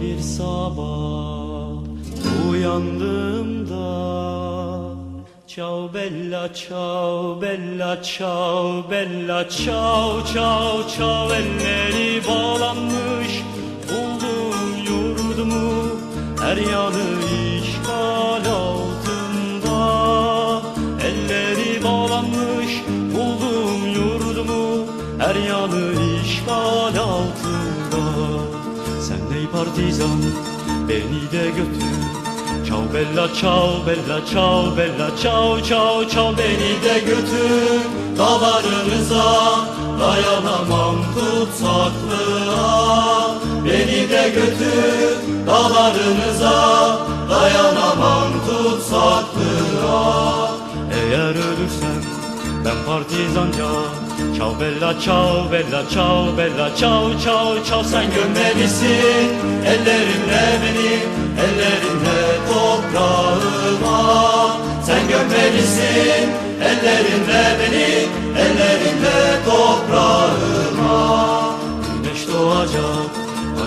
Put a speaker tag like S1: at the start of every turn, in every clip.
S1: Bir sabah uyandığımda Ciao bella ciao bella ciao bella ciao ciao ciao Elleri bağlanmış buldum yurdumu Her yanı işgal altında. Elleri bağlanmış buldum yurdumu Her yanı işgal altında Sen ey partizan? Beni de götür. Ciao bella ciao bella ciao bella ciao ciao ciao Beni de götür. Dağlarınıza Dayanamam tutsaklığa. Beni de götür. Dağlarınıza Dayanamam tutsaklığa. Eğer ölürsem ben partizanca Ciao bella ciao bella ciao bella ciao ciao ciao Sen gömmelisin ellerinle beni Ellerinle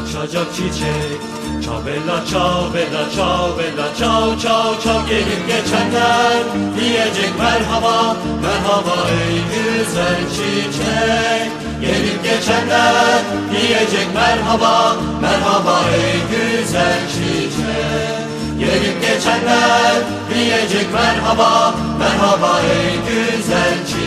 S1: açacak çiçek. Ciao bella ciao bella ciao bella ciao ciao ciao Gelip geçenler. Diyecek merhaba Merhaba ey güzel çiçek. Gelip geçenler diyecek merhaba Merhaba ey güzel çiçek. Gelip geçenler diyecek merhaba Merhaba ey güzel çiçek